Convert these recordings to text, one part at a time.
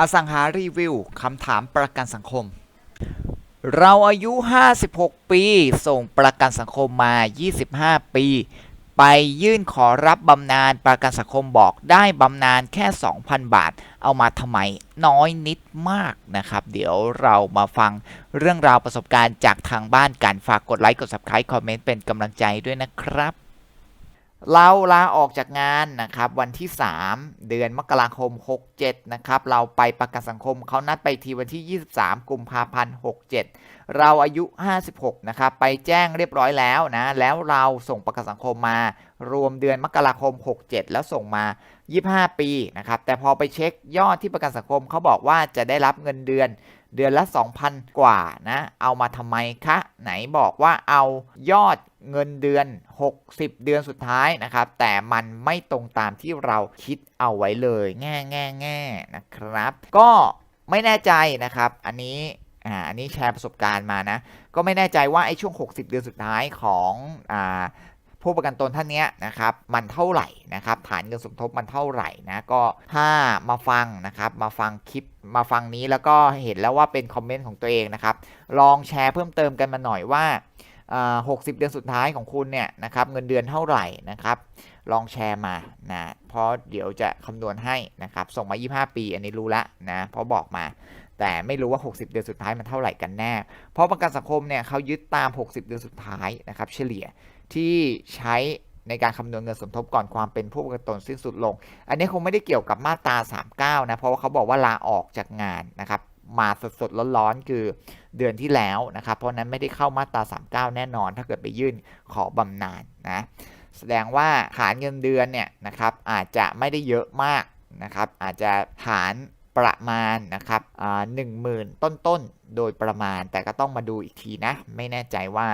อสังหารีวิวคำถามประกันสังคม เราอายุ 56 ปี ส่งประกันสังคมมา 25 ปี ไปยื่นขอรับบำนาญประกันสังคมบอกได้บำนาญแค่ 2,000 บาท เอามาทำไมน้อยนิดมากนะครับ เดี๋ยวเรามาฟังเรื่องราวประสบการณ์จากทางบ้านกัน ฝากกดไลค์ กด subscribe คอมเมนต์เป็นกำลังใจด้วยนะครับ เราลาออกจากงานนะครับวันที่ 3 เดือนมกราคม 67 นะครับ เราไปประกันสังคมเขานัดไปทีวันที่ 23 กุมภาพันธ์ 67 เราอายุ 56 นะครับ ไปแจ้งเรียบร้อยแล้วนะ แล้วเราส่งประกันสังคมมารวมเดือนมกราคม 67 แล้วส่งมา 25 ปีนะครับ แต่พอไปเช็คยอดที่ประกันสังคมเขาบอกว่าจะได้รับเงินเดือนเดือนละ 2,000 กว่านะ เอามาทำไมคะ ไหนบอกว่าเอายอด เงินเดือน 60 เดือนสุดท้ายนะครับ แต่มันไม่ตรงตามที่เราคิดเอาไว้เลยแง่แง่แง่นะครับ ก็ไม่แน่ใจนะครับ อันนี้อ่าอันนี้แชร์ประสบการณ์มานะ ก็ไม่แน่ใจว่าไอ้ช่วง 60 เดือนสุดท้ายของอ่าผู้ประกันตนท่านเนี้ยนะครับ มันเท่าไหร่นะครับ ฐานเงินสมทบมันเท่าไหร่นะ ก็ถ้ามาฟังนะครับ มาฟังคลิปมาฟังนี้แล้วก็เห็นแล้วว่าเป็นคอมเมนต์ของตัวเองนะครับ ลองแชร์เพิ่มเติมกันมาหน่อยว่า อ่า60เดือนสุดท้ายของคุณเนี่ยนะครับเงินเดือนเท่าไหร่นะครับ ลองแชร์มานะเพราะเดี๋ยวจะคำนวณให้นะครับ ส่งมา 25 ปี อันนี้รู้ละนะเพราะบอกมา แต่ไม่รู้ว่า 60 เดือนสุดท้ายมันเท่าไหร่กันแน่ เพราะประกันสังคมเนี่ยเขายึดตาม 60 เดือนสุดท้ายนะครับ เฉลี่ยที่ใช้ในการคำนวณเงินสมทบก่อนความเป็นผู้ประกันตนสิ้นสุดลง อันนี้คงไม่ได้เกี่ยวกับมาตรา 39 นะ เพราะว่าเขาบอกว่าลาออกจากงานนะครับ มาสดๆร้อนๆคือเดือนที่แล้วนะครับ เพราะนั้นไม่ได้เข้ามาตรา 39 แน่นอน ถ้าเกิดไปยื่นขอบำนาญนะแสดงว่าฐานเงินเดือนเนี่ยนะครับอาจจะไม่ได้เยอะมากนะครับ อาจจะฐานประมาณนะครับหนึ่งหมื่นต้นๆ โดยประมาณ แต่ก็ต้องมาดูอีกทีนะ ไม่แน่ใจว่า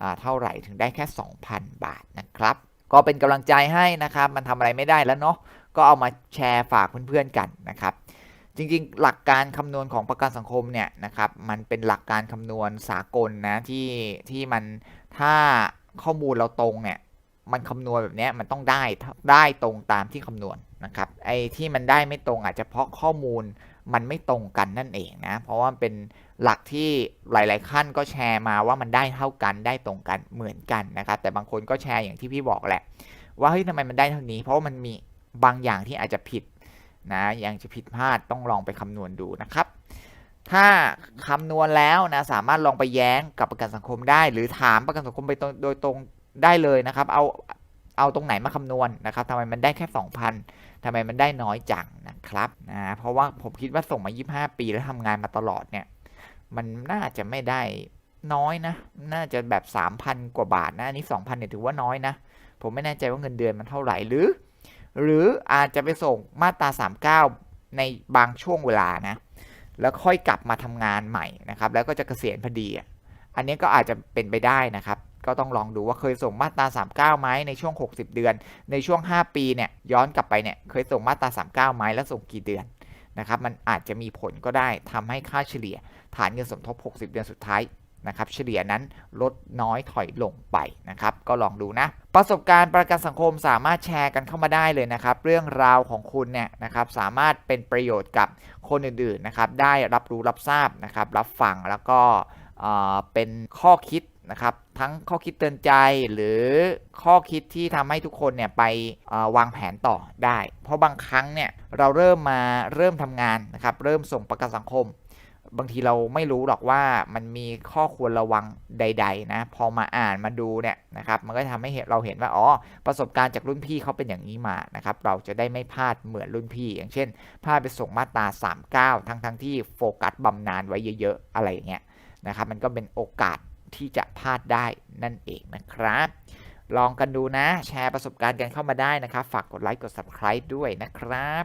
อ่าเท่าไหร่ถึงได้แค่ 2,000 บาทนะครับ ก็เป็นกำลังใจให้นะครับ มันทำอะไรไม่ได้แล้วเนาะ ก็เอามาแชร์ฝากเพื่อนๆกันนะครับ จริงๆ หลักการคำนวณของประกันสังคมเนี่ยนะครับมันเป็นหลักการคำนวณสากลนะที่ที่มันถ้าข้อมูลเราตรงเนี่ยมันคำนวณแบบนี้มันต้องได้ได้ตรงตามที่คำนวณนะครับไอ้ที่มันได้ไม่ตรงอาจจะเพราะข้อมูลมันไม่ตรงกันนั่นเองนะเพราะว่าเป็นหลักที่หลาย ๆ ขั้นก็แชร์มาว่ามันได้เท่ากันได้ตรงกันเหมือนกันนะครับแต่บางคนก็แชร์อย่างที่พี่บอกแหละ ว่าเฮ้ยทำไมมันได้เท่านี้ เพราะามันมีบางอย่างที่อาจจะผิด นะยังจะผิดพลาดต้องลองไปคำนวณดูนะครับ ถ้าคำนวณแล้วนะสามารถลองไปแย้งกับประกันสังคมได้ หรือถามประกันสังคมไปตรงโดยตรงได้เลยนะครับ เอาเอาตรงไหนมาคำนวณนะครับทำไมมันได้แค่ 2,000ทำไมมันได้น้อยจังนะครับนะเพราะว่าผมคิดว่าส่งมา 25 ปีแล้วทำงานมาตลอดเนี่ยมันน่าจะไม่ได้น้อยนะ น่าจะแบบ 3,000 กว่าบาทนะอันนี้ 2,000เนี่ยถือว่าน้อยนะ ผมไม่แน่ใจว่าเงินเดือนมันเท่าไหร่หรือ หรืออาจจะไปส่งมาตรา 39 ในบางช่วงเวลานะ แล้วค่อยกลับมาทำงานใหม่นะครับ แล้วก็จะเกษียณพอดีอะอันนี้ก็อาจจะเป็นไปได้นะครับ ก็ต้องลองดูว่าเคยส่งมาตรา 39ไหมในช่วง 60 เดือน ในช่วง 5 ปีเนี่ยย้อนกลับไปเนี่ยเคยส่งมาตรา39ไหมแล้วส่งกี่เดือนนะครับ มันอาจจะมีผลก็ได้ทำให้ค่าเฉลี่ย ฐานเงินสมทบ 60 เดือนสุดท้าย นะครับเฉลี่ยนั้นลดน้อยถอยลงไปนะครับก็ลองดูนะ ประสบการณ์ประกันสังคมสามารถแชร์กันเข้ามาได้เลยนะครับ เรื่องราวของคุณเนี่ยนะครับสามารถเป็นประโยชน์กับคนอื่นๆนะครับได้รับรู้รับทราบนะครับรับฟังแล้วก็เป็นข้อคิดนะครับทั้งข้อคิดเตือนใจหรือข้อคิดที่ทำให้ทุกคนเนี่ยไปวางแผนต่อได้ เพราะบางครั้งเนี่ยเราเริ่มมาเริ่มทำงานนะครับเริ่มส่งประกันสังคม บางทีเราไม่รู้หรอกว่ามันมีข้อควรระวังใด ๆ นะ พอมาอ่านมาดูเนี่ยนะครับ มันก็ทำให้เราเห็นว่า อ๋อ ประสบการณ์จากรุ่นพี่เขาเป็นอย่างนี้มานะครับ เราจะได้ไม่พลาดเหมือนรุ่นพี่ อย่างเช่นพลาดไปส่งมาตรา 39 ทั้งทั้งที่โฟกัสบำนาญไว้เยอะๆ อะไรอย่างเงี้ยนะครับ มันก็เป็นโอกาสที่จะพลาดได้นั่นเองนะครับ ลองกันดูนะ แชร์ประสบการณ์กันเข้ามาได้นะครับ ฝากกดไลค์ กด subscribe ด้วยนะครับ